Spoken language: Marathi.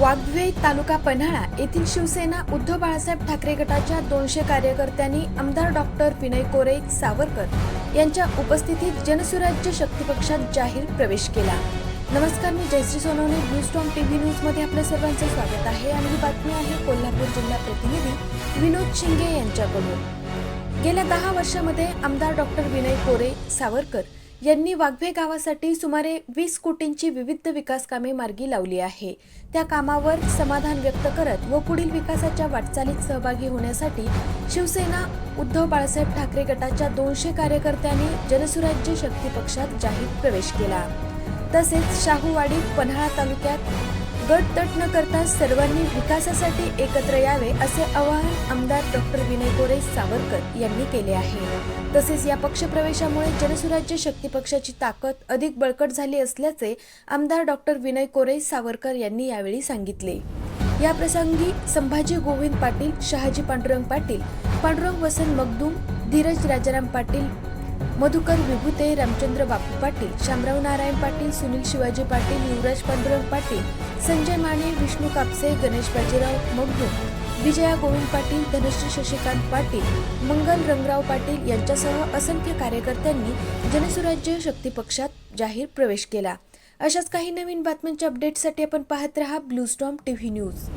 वाघवे तालुका पन्हाळा येथील शिवसेना उद्धव बाळासाहेब ठाकरे गटाच्या दोनशे कार्यकर्त्यांनी आमदार डॉक्टर विनय कोरे सावरकर यांच्या उपस्थितीत जनसुराज्य शक्ती पक्षात जाहीर प्रवेश केला. नमस्कार मी Jayashree Sonawane news Tom TV न्यूजमध्ये आपल्या सर्वांचे स्वागत आहे आणि ही बातमी आहे कोल्हापूर जिल्हा प्रतिनिधी विनोद शिंगे यांच्याकडून. गेल्या दहा वर्षामध्ये आमदार डॉक्टर विनय कोरे सावरकर यांनी वाघवे गावासाठी सुमारे वीस कोटींची विविध विकास कामे मार्गी लावली आहे. त्या कामावर समाधान व्यक्त करत व पुढील विकासाच्या वाटचालीत सहभागी होण्यासाठी शिवसेना उद्धव बाळासाहेब ठाकरे गटाच्या दोनशे कार्यकर्त्यांनी जनसुराज्य शक्ती पक्षात जाहीर प्रवेश केला. तसेच शाहूवाडी पन्हाळा तालुक्यात गट तट न करता सर्वांनी विकासासाठी एकत्र यावे असे आवाहन आमदार डॉक्टर विनय गोरे सावरकर यांनी केले आहे. तसेच या पक्षप्रवेशामुळे जनसुराज्य शक्ती पक्षाची ताकद अधिक बळकट झाली असल्याचे आमदार डॉक्टर विनय कोरे सावरकर यांनी यावेळी सांगितले. या प्रसंगी संभाजी गोविंद पाटील शहाजी पांडुरंग पाटील पांडुरंग वसंत मगदूम धीरज राजाराम पाटील मधुकर विभूते रामचंद्र बापू पाटील शामराव नारायण पाटील सुनील शिवाजी पाटील युवराज पांडुरंग पाटील संजय माने विष्णू कापसे गणेश बाजीराव मगदूम विजया गोविंद पाटील धनश्री शशिकांत पाटील मंगल रंगराव पाटील यांच्यासह असंख्य कार्यकर्त्यांनी जनसुराज्य शक्ती पक्षात जाहीर प्रवेश केला. अशाच काही नवीन बातम्यांच्या अपडेटसाठी आपण पाहत रहा ब्लूस्टॉम टीव्ही न्यूज.